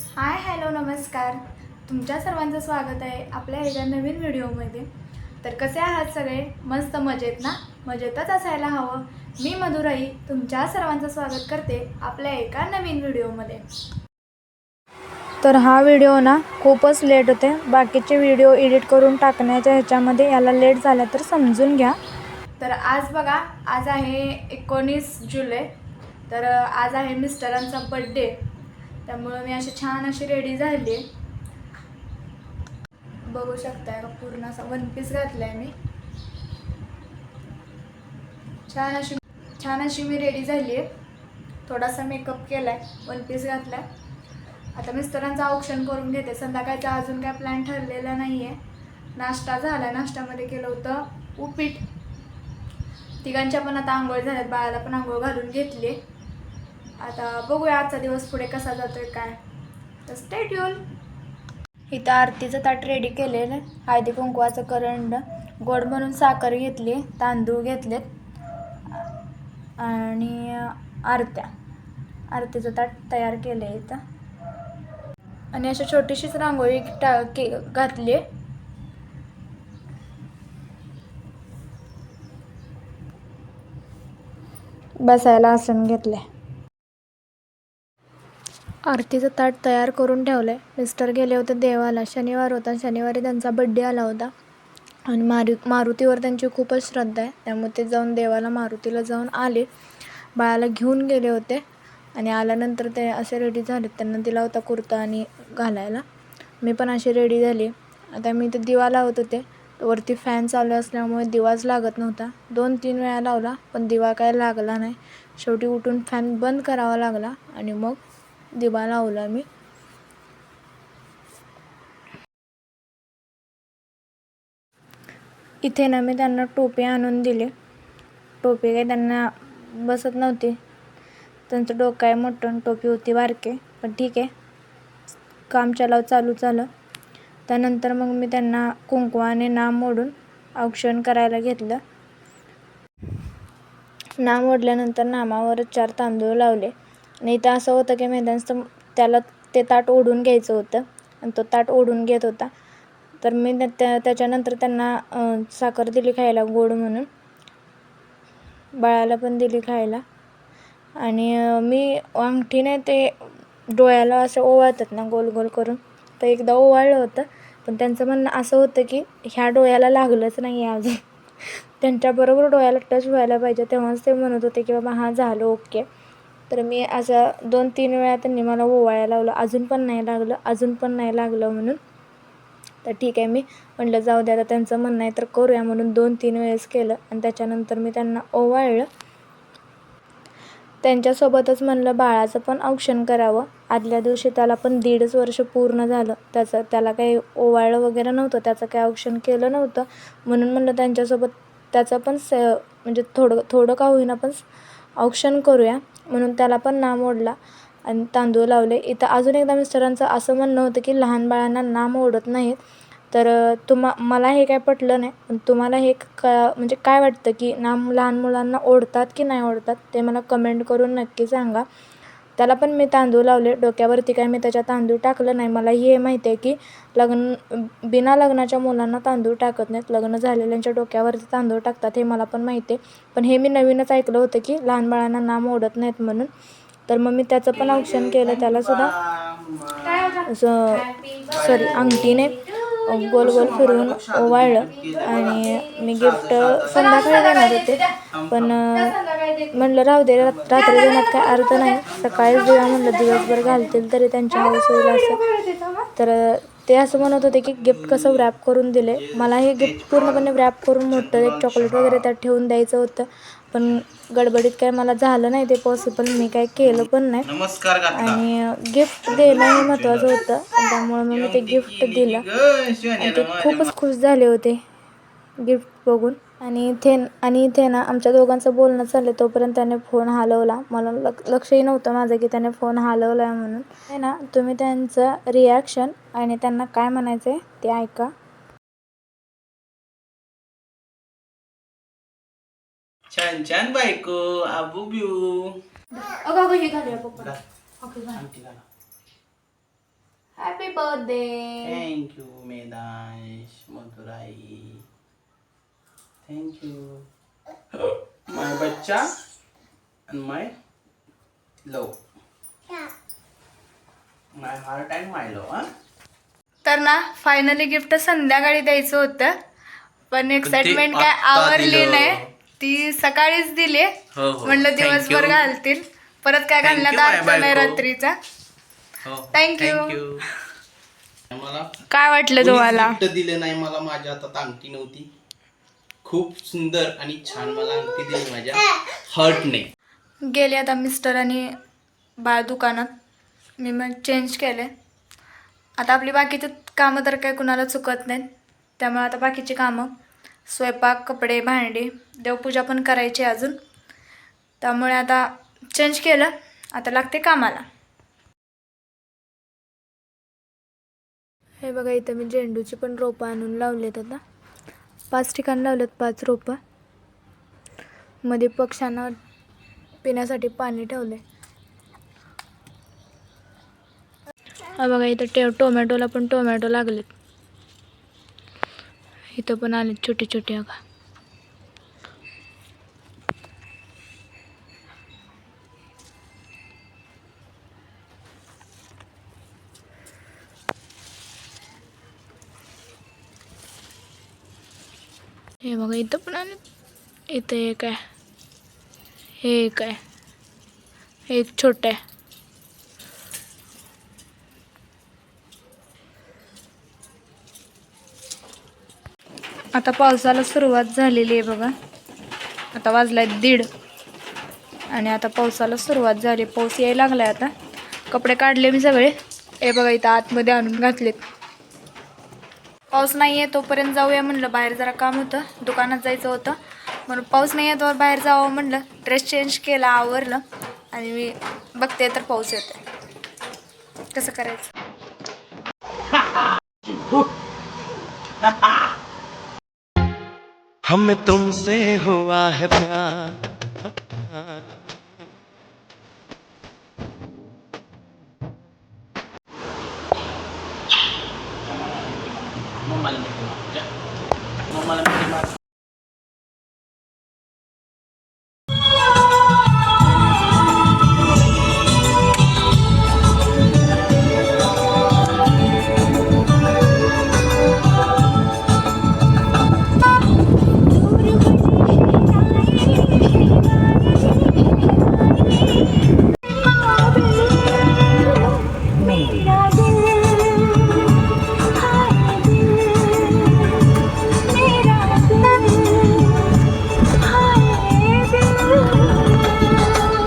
Hi hello नमस्कार. तुमच्या सर्वांचं स्वागत आहे आपल्या एका नवीन व्हिडिओमध्ये. तर कसे आहात सगळे? मस्त मजेत ना? मजेतच असायला हवं. मी मधुराई तुमच्या सर्वांचं स्वागत करते आपल्या एका नवीन व्हिडिओमध्ये. तर हा व्हिडिओ ना खूपच लेट होते. बाकीचे व्हिडिओ एडिट करून टाकण्याच्या ह्याच्यामध्ये याला लेट झाला तर समजून घ्या. तर आज बघा आज आहे एकोणीस जुलै. तर आज आहे मिस्टरांचा बड्डे त्यामुळं मी अशी छान अशी रेडी झाली. बघू शकताय का पूर्ण असा वन पीस घातलाय मी. छान अशी छान अशी मी रेडी झाली. आहे थोडासा मेकअप केलाय वन पीस घातलाय. आता मिस्टरांचं औक्षण करून घेते. संध्याकाळचा अजून काय प्लॅन ठरलेला नाही आहे नाश्ता झाला. नाश्त्यामध्ये केलं होतं उपीट. तिघांच्या पण आता आंघोळ झाल्यात. बाळाला पण आंघोळ घालून घेतली. आता बघूया आजचा दिवस पुढे कसा जातोय काय. तर स्टेट येऊन इथं आरतीचं ताट रेडी केलेलं आहे हळदी कुंकवाचं करंड गोड म्हणून साखर घेतली तांदूळ घेतलेत आणि आरत्या. आरतीचं ताट तयार केलं आहे इथं. आणि अशी छोटीशीच रांगोळी टा के घातली आहे बसायला आसन घेतले आरतीचं ताट तयार करून ठेवलं आहे मिस्टर गेले होते देवाला. शनिवार होता. शनिवारी त्यांचा बड्डे आला होता. आणि मारु मारुतीवर त्यांची खूपच श्रद्धा आहे. त्यामुळे ते जाऊन देवाला मारुतीला जाऊन आले. बाळाला घेऊन गेले होते. आणि आल्यानंतर ते असे रेडी झाले त्यांना दिला होता कुर्ता आणि घालायला. मी पण अशी रेडी झाली. आता मी ते दिवा लावत होते. वरती फॅन चालू असल्यामुळे दिवाच लागत नव्हता. दोन तीन वेळा लावला पण दिवा काय लागला नाही. शेवटी उठून फॅन बंद करावा लागला. आणि मग दिवा लावला मी. इथे ना मी त्यांना टोपी आणून दिले. टोपी काही त्यांना बसत नव्हती. त्यांचं डोकं आहे मोठं टोपी होती बारके पण ठीक आहे. काम चलाव चालू झालं. त्यानंतर मग मी त्यांना कुंकवाने नाम मोडून औक्षण करायला घेतलं. नाम ओढल्यानंतर नामावरच चार तांदूळ लावले. नाही तर असं होतं की मैदानचं त्याला ते ताट ओढून घ्यायचं होतं. आणि तो ताट ओढून घेत होता. तर मी त्या- त्याच्यानंतर त्यांना साखर दिली खायला गोड म्हणून. बाळाला पण दिली खायला. आणि मी अंगठीने ते डोळ्याला असं ओवाळतात ना गोल गोल करून. तर एकदा ओवाळलं होतं. पण त्यांचं म्हणणं असं होतं की ह्या डोळ्याला लागलंच नाही आहे अजून. त्यांच्याबरोबर डोळ्याला टच व्हायला पाहिजे. तेव्हाच ते म्हणत होते की बाबा हां झालं ओके. तर मी असं दोन तीन वेळा त्यांनी मला ओवाळायला लावलं. अजून पण नाही लागलं अजून पण नाही लागलं म्हणून. तर ठीक आहे मी म्हटलं जाऊ द्या आता त्यांचं म्हणणं आहे तर करूया म्हणून दोन तीन वेळेस केलं. आणि त्याच्यानंतर मी त्यांना ओवाळलं. त्यांच्यासोबतच म्हणलं बाळाचं पण औक्षण करावं. आदल्या दिवशी त्याला पण दीडच वर्ष पूर्ण झालं. त्याचं त्याला काही ओवाळलं वगैरे नव्हतं. त्याचं काही औक्षण केलं नव्हतं. म्हणून म्हणलं त्यांच्यासोबत त्याचं पण स म्हणजे थोडं थोडं का होईना पण औक्षण करूया. म्हणून त्याला पण नाम ओढला आणि तांदूळ लावले. इथं अजून एकदा मिस्टरांचं असं म्हणणं होतं की लहान बाळांना नाम ओढत नाहीत. तर तुम्हा मला हे काय पटलं नाही. पण तुम्हाला हे क म्हणजे काय वाटतं की नाम लहान मुलांना ओढतात की नाही ओढतात ते मला कमेंट करून नक्की सांगा. त्याला पण मी तांदूळ लावले. डोक्यावरती काय मी त्याच्या तांदूळ टाकलं नाही. मला हे माहिती आहे की लग्न बिना लग्नाच्या मुलांना तांदूळ टाकत नाहीत. लग्न झालेल्यांच्या डोक्यावरती तांदूळ टाकतात हे मला पण माहिती आहे. पण हे मी नवीनच ऐकलं होतं की लहान बाळांना नाम ओढत नाहीत म्हणून. तर मग मी त्याचं पण औक्षण केलं. त्यालासुद्धा सॉरी अंगठीने गोल गोल फिरून ओवाळलं आणि मी गिफ्ट संध्याकाळी देणार होते. पण म्हणलं राहू दे रात- रात्री देण्यात काय अर्थ नाही. सकाळीच देऊया म्हणलं दिवसभर घालतील तरी त्यांच्या हाऊस होईल असं. तर ते असं म्हणत होते की गिफ्ट कसं रॅप करून दिले. मला हे गिफ्ट पूर्णपणे रॅप करून मोठं एक चॉकलेट वगैरे त्यात ठेवून द्यायचं होतं. पण गडबडीत काय मला झालं नाही ते पॉसिबल मी काय केलं पण नाही. नमस्कार घातला. आणि गिफ्ट देणं हे महत्त्वाचं होतं. आणि त्यामुळे मग मी ते गिफ्ट दिलं. आणि ते खूपच खुश झाले होते गिफ्ट बघून. आणि इथे आणि इथे ना आमच्या दोघांचं बोलणं चाललं तोपर्यंत त्याने फोन हलवला. मला लक लक्षही नव्हतं माझं की त्याने फोन हलवला आहे म्हणून. आहे ना तुम्ही त्यांचं रिॲक्शन आणि त्यांना काय म्हणायचं आहे ते ऐका. छान छान बायको आबू बिऊ अगं अगं हे घालूया पप्पा ओके घाल. हॅपी बर्थडे थँक यू मेदाश मधुराई थँक यू माय बच्चा आणि my love my heart and my love हा? तर ना फायनली गिफ्ट संध्याकाळी द्यायचं होतं. पण एक्साइटमेंट काय आवरली. नाही ती सकाळीच दिली. हो हो. म्हणलं Thank दिवसभर you. घालतील. परत काय Thank you, घालण्यात my अर्थ नाही बायको. रात्रीचा. हो. Thank you. thank you. मला काय वाटलं तुम्हाला? दिलं नाही मला. माझ्या हातात अंगठी नव्हती. खूप सुंदर आणि छान मला अंगठी दिली माझ्या. हर्टने गेले आता मिस्टर आणि बाळ दुकानात. मी मग चेंज केले. आता आपली बाकीची कामं तर काही कुणाला चुकत नाहीत. त्यामुळे आता बाकीची कामं स्वयंपाक कपडे भांडी देवपूजा पण करायची आहे अजून. त्यामुळे आता चेंज केलं. आता लागते कामाला. हे बघा इथं मी झेंडूची पण रोपं आणून लावलेत आता. पाच ठिकाणी लावलेत पाच रोपं. मध्ये पक्ष्यांना पिण्यासाठी पाणी ठेवले बघा इथं टे टोमॅटोला पण टोमॅटो लागलेत. इथं पण आलेत छोटे छोटे बघा हे बघा इथं पण आलेत इथं एक हे। एक हे। एक छोटं आहे आता पावसाला सुरुवात झालेली आहे बघा. आता वाजलाय दीड. आणि आता पावसाला सुरुवात झाली. पाऊस यायला लागला आहे आता. कपडे काढले मी सगळे. हे बघा इथं आतमध्ये आणून घातलेत. पाऊस नाही आहे तोपर्यंत जाऊया म्हणलं. बाहेर जरा काम होतं. दुकानात जायचं होतं. म्हणून पाऊस नाही आहे तोवर बाहेर जावं म्हणलं. ड्रेस चेंज केला आवरलं. आणि मी बघते तर पाऊस येतोय. कसं करायचं? हमें तुमसे हुआ है प्यार।